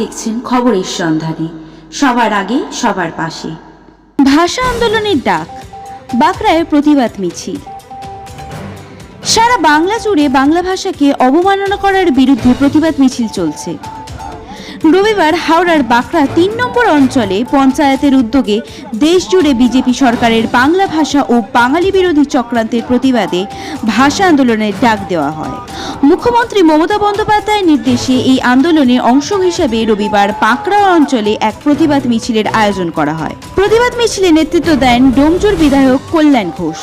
দেখছেন খবরের সন্ধানে সবার আগে, সবার পাশে। ভাষা আন্দোলনের ডাক, বাঁকড়ায় প্রতিবাদ মিছিল। সারা বাংলা জুড়ে বাংলা ভাষাকে অবমাননা করার বিরুদ্ধে প্রতিবাদ মিছিল চলছে। রবিবার হাওড়ার বাঁকড়া তিন নম্বর অঞ্চলে পঞ্চায়েতের উদ্যোগে দেশ জুড়ে বিজেপি সরকারের বাংলা ভাষা ও বাঙালি বিরোধী চক্রান্তের প্রতিবাদে ভাষা আন্দোলনের ডাক দেওয়া হয়। মুখ্যমন্ত্রী মমতা বন্দ্যোপাধ্যায়ের নির্দেশে এই আন্দোলনে অংশ হিসেবে রবিবার বাঁকড়া অঞ্চলে এক প্রতিবাদ মিছিলের আয়োজন করা হয়। প্রতিবাদ মিছিলে নেতৃত্ব দেন ডোমজুর বিধায়ক কল্যাণ ঘোষ।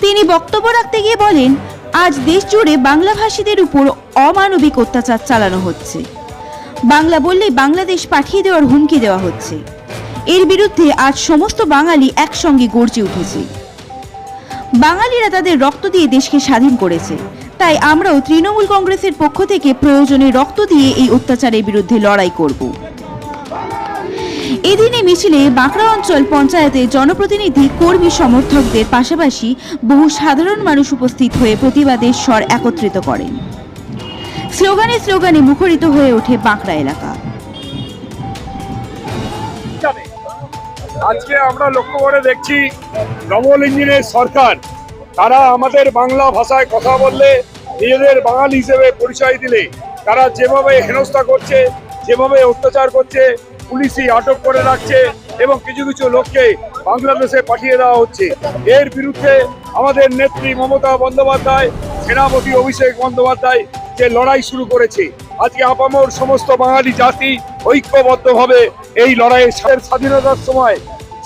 তিনি বক্তব্য রাখতে গিয়ে বলেন, আজ দেশ জুড়ে বাংলাভাষীদের উপর অমানবিক অত্যাচার চালানো হচ্ছে। বাংলা বললেই বাংলাদেশ পাঠিয়ে দেওয়ার হুমকি দেওয়া হচ্ছে। এর বিরুদ্ধে আজ সমস্ত বাঙালি একসঙ্গে গর্জে উঠেছে। বাঙালিরা তাদের রক্ত দিয়ে দেশকে স্বাধীন করেছে। তাই আমরাও তৃণমূল কংগ্রেসের পক্ষ থেকে প্রয়োজনে রক্ত দিয়ে এই অত্যাচারের বিরুদ্ধে লড়াই করব। এদিনে মিছিলে বাঁকড়া অঞ্চল পঞ্চায়েতে জনপ্রতিনিধি, কর্মী সমর্থকদের পাশাপাশি বহু সাধারণ মানুষ উপস্থিত হয়ে প্রতিবাদের স্বর একত্রিত করেন। স্লোগানে স্লোগানে মুখরিত হয়ে ওঠে বাঁকড়া এলাকা। আজকে আমরা লক্ষ্য করে দেখছি ডবল ইঞ্জিনের সরকার তারা আমাদের বাংলা ভাষায় কথা বললে নিজেদের বাঙালি হিসেবে পরিচয় দিলে, তারা যেভাবে হেনস্থা করছে, যেভাবে অত্যাচার করছে, পুলিশই আটক করে রাখছে এবং কিছু কিছু লোককে বাংলাদেশে পাঠিয়ে দেওয়া হচ্ছে। এর বিরুদ্ধে আমাদের নেত্রী মমতা বন্দ্যোপাধ্যায়, সেনাপতি অভিষেক বন্দ্যোপাধ্যায় যে লড়াই শুরু করেছে, আজকে আপামর সমস্ত বাঙালি জাতি ঐক্যবদ্ধভাবে এই লড়াইয়ের স্বাধীনতার সময়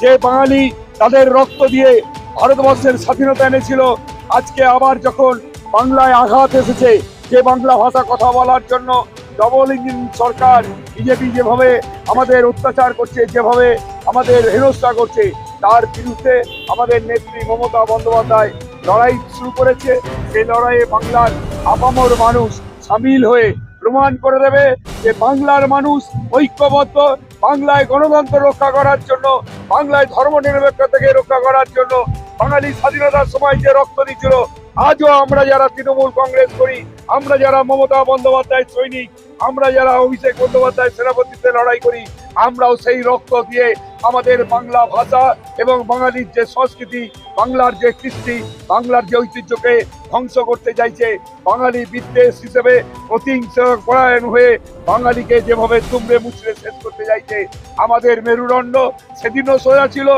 যে বাঙালি তাদের রক্ত দিয়ে ভারতবর্ষের স্বাধীনতা এনেছিল, আজকে আবার যখন বাংলায় আঘাত এসেছে, যে বাংলা ভাষা কথা বলার জন্য ডবল ইঞ্জিন সরকার বিজেপি যেভাবে আমাদের অত্যাচার করছে, যেভাবে আমাদের হেনস্থা করছে, তার বিরুদ্ধে আমাদের নেত্রী মমতা বন্দ্যোপাধ্যায় লড়াই শুরু করেছে। সেই লড়াইয়ে বাংলার আপামর মানুষ সামিল হয়ে প্রমাণ করে দেবে যে বাংলার মানুষ ঐক্যবদ্ধ, বাংলায় গণতন্ত্র রক্ষা করার জন্য, বাংলায় ধর্ম নিরপেক্ষ থেকে রক্ষা করার জন্য, বাঙালি স্বাধীনতার সময় যে রক্ত দিচ্ছিল, আজও আমরা যারা তৃণমূল কংগ্রেস করি, আমরা যারা মমতা বন্দ্যোপাধ্যায় সৈনিক আমরা যারা অভিষেক বন্দ্যোপাধ্যায় সেনাপতিত্বে লড়াই করি, আমরাও সেই রক্ত দিয়ে আমাদের বাংলা ভাষা এবং বাঙালির যে সংস্কৃতি, বাংলার যে কৃষ্টি, বাংলার যে ঐতিহ্যকে ধ্বংস করতে চাইছে, বাঙালি বিদ্বেষ হিসেবে পরায়ণ হয়ে বাঙালিকে যেভাবে তুমড়ে মুচড়ে শেষ করতে চাইছে, আমাদের মেরুদণ্ড সেদিনও সোজা ছিল,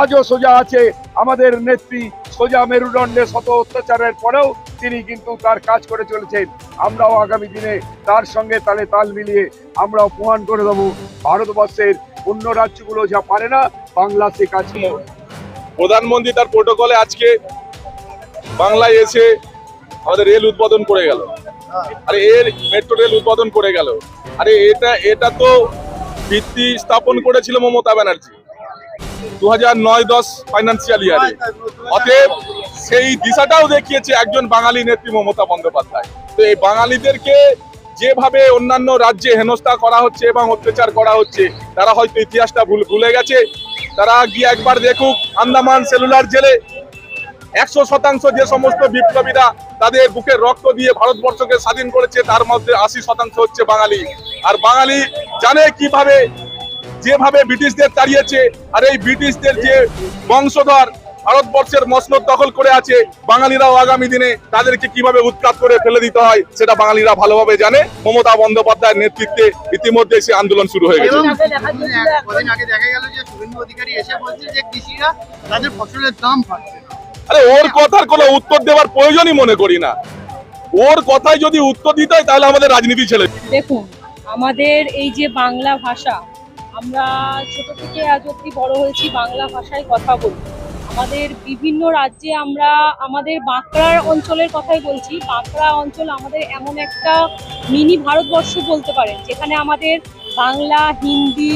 আজও সোজা আছে। আমাদের নেত্রী সোজা মেরুদণ্ডে শত অত্যাচারের পরেও তিনি কিন্তু তার কাজ করে চলেছেন। আমরাও আগামী দিনে তার সঙ্গে তালে তাল মিলিয়ে আমরাও প্রমাণ করে দেবো ভারতবর্ষের অন্য রাজ্যগুলো যা পারে না, বাংলা সে কাজ প্রধানমন্ত্রী তার প্রোটোকলে আজকে বাংলায় এসে আমাদের রেল উদ্বোধন করে গেল। আরে এর মেট্রো রেল উদ্বোধন করে গেল। আরে এটা এটা তো ভিত্তি স্থাপন করেছিল মমতা ব্যানার্জি। দু হাজার নয় দশ ফাইন্যান্সিয়াল ইয়ারে অতএব সেই দিশাটাও দেখিয়েছে একজন বাঙালি নেত্রী মমতা বন্দ্যোপাধ্যায়। তো এই বাঙালিদেরকে যেভাবে অন্যান্য রাজ্যে হেনস্থা করা হচ্ছে এবং অত্যাচার করা হচ্ছে, তারা হয়তো ইতিহাসটা ভুল ভুলে গেছে। তারা গিয়ে একবার দেখুক, আন্দামান সেলুলার জেলে একশো শতাংশ যে সমস্ত বিপ্লবীরা তাদের বুকের রক্ত দিয়ে ভারতবর্ষকে স্বাধীন করেছে, তার মধ্যে আশি শতাংশ হচ্ছে বাঙালি। আর বাঙালি জানে কীভাবে, যেভাবে ব্রিটিশদের তাড়িয়েছে, আর এই ব্রিটিশদের যে বংশধর ভারতবর্ষের মসনদ দখল করে আছে বাঙালিরাও আগামী দিনে তাদেরকে কীভাবে উৎখাত করে ফেলে দিতে হয় সেটা বাঙালিরা ভালোভাবে জানে। মমতা বন্দ্যোপাধ্যায়ের নেতৃত্বে ইতিমধ্যে সে আন্দোলন শুরু হয়ে গেছে। এবং কদিন আগে দেখা গেল যে শুভেন্দু অধিকারী এসে বলছে যে কৃষিরা তাদের ফসলের দাম পাচ্ছে না। আরে ওর কথার কোনো উত্তর দেওয়ার প্রয়োজনই মনে করি না। ওর কথায় যদি উত্তর দিতে হয় তাহলে আমাদের রাজনীতি ছেড়ে হবে। দেখুন আমাদের এই যে বাংলা ভাষা আমরা ছোট থেকে আজ অব্দি বড় হয়েছি বাংলা ভাষায় কথা বলি আমাদের বিভিন্ন রাজ্যে আমরা আমাদের বাঁকড়ার অঞ্চলের কথাই বলছি। বাঁকড়া অঞ্চল আমাদের এমন একটা মিনি ভারতবর্ষ বলতে পারেন, যেখানে আমাদের বাংলা, হিন্দি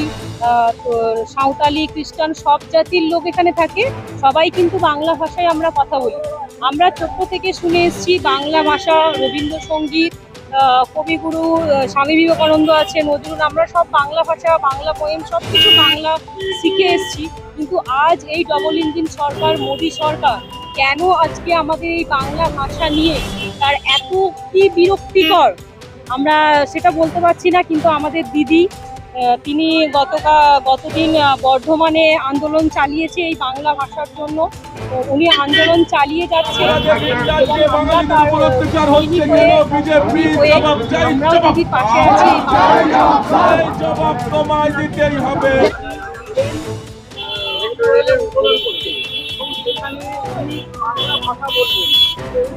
সাঁওতালি, খ্রিস্টান সব জাতির লোক এখানে থাকে। সবাই কিন্তু বাংলা ভাষায় আমরা কথা বলি। আমরা ছোট্ট থেকে শুনে এসেছি বাংলা ভাষা, রবীন্দ্রসঙ্গীত কবিগুরু স্বামী বিবেকানন্দ আছে নজরুল আমরা সব বাংলা ভাষা, বাংলা পোয়েম সব কিছু বাংলা শিখে এসেছি। কিন্তু আজ এই ডবল ইঞ্জিন সরকার, মোদী সরকার, কেন আজকে আমাদের এই বাংলা ভাষা নিয়ে তার এত কি বিরক্তিকর? আমরা সেটা বলতে পারছি না, কিন্তু আমাদের দিদি তিনি গতকা গতদিন বর্ধমানে আন্দোলন চালিয়েছে এই বাংলা ভাষার জন্য। উনি আন্দোলন চালিয়ে যাচ্ছে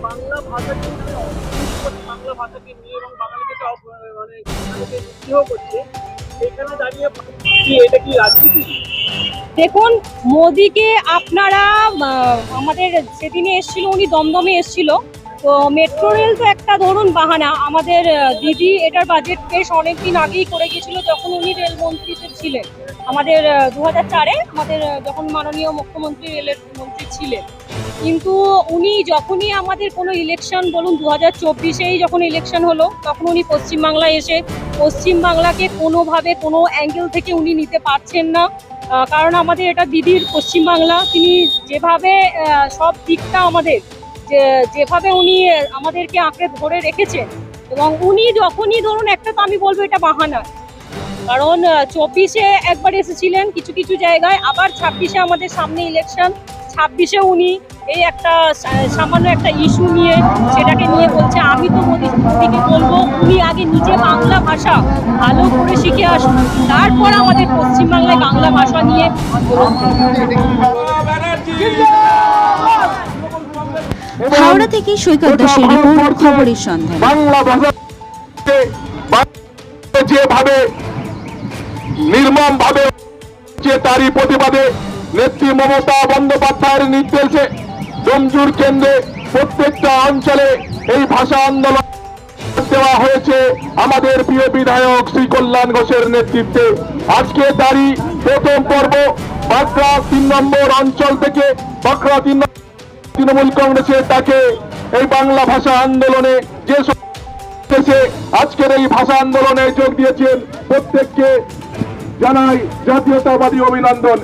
বাংলা ভাষাকে নিয়ে এবং বাঙালিকে মানে করছে দেখুন, মোদিকে আপনারা আমাদের সেদিনে এসেছিল, উনি দমদমে এসেছিল। তো মেট্রো রেল তো একটা ধরুন বাহানা। আমাদের দিদি এটার বাজেট বেশ অনেকদিন আগেই করে গিয়েছিল যখন উনি রেলমন্ত্রীতে ছিলেন। আমাদের দু হাজার চারে আমাদের যখন মাননীয় মুখ্যমন্ত্রী রেলের মন্ত্রী ছিলেন। কিন্তু উনি যখনই আমাদের কোনো ইলেকশন বলুন দু হাজার চব্বিশেই যখন ইলেকশন হলো, তখন উনি পশ্চিমবাংলায় এসে, পশ্চিমবাংলাকে কোনোভাবে কোনো অ্যাঙ্গেল থেকে উনি নিতে পারছেন না। কারণ আমাদের এটা দিদির পশ্চিমবাংলা, তিনি যেভাবে সব দিকটা আমাদের, যে, যেভাবে উনি আমাদেরকে আঁকড়ে ধরে রেখেছেন, এবং উনি যখনই ধরুন একটা তো আমি বলব এটা বাহানা, কারণ চব্বিশে একবার এসেছিলেন কিছু কিছু জায়গায়, আবার ছাব্বিশে আমাদের সামনে ইলেকশন ছাব্বিশে উনি এই একটা সামান্য একটা ইস্যু নিয়ে সেটাকে নিয়ে বলছে আমি তো মোদি মোদিকে বলব উনি আগে নিজে বাংলা ভাষা ভালো করে শিখে আসুন তারপর আমাদের পশ্চিমবাংলায় বাংলা ভাষা নিয়ে হাওড়া থেকে সৈকত দাসের রিপোর্ট খবরের সন্ধান। বাংলা ভাষা যেভাবে নির্মম ভাবে যে তারই প্রতিবাদে নেত্রী মমতা বন্দ্যোপাধ্যায়ের নির্দেশে ডোমজুর কেন্দ্রে প্রত্যেকটা অঞ্চলে এই ভাষা আন্দোলন দেওয়া হয়েছে। আমাদের প্রিয় বিধায়ক শ্রী কল্যাণ ঘোষের নেতৃত্বে। আজকে তারই প্রথম পর্ব। বাঁকড়া তিন নম্বর অঞ্চল থেকে বাঁকড়া তিন তৃণমূল কংগ্রেসের তাকে এই বাংলা ভাষা আন্দোলনে যে দেশে আজকের এই ভাষা আন্দোলনে যোগ দিয়েছেন প্রত্যেককে জানাই জাতীয়তাবাদী অভিনন্দন।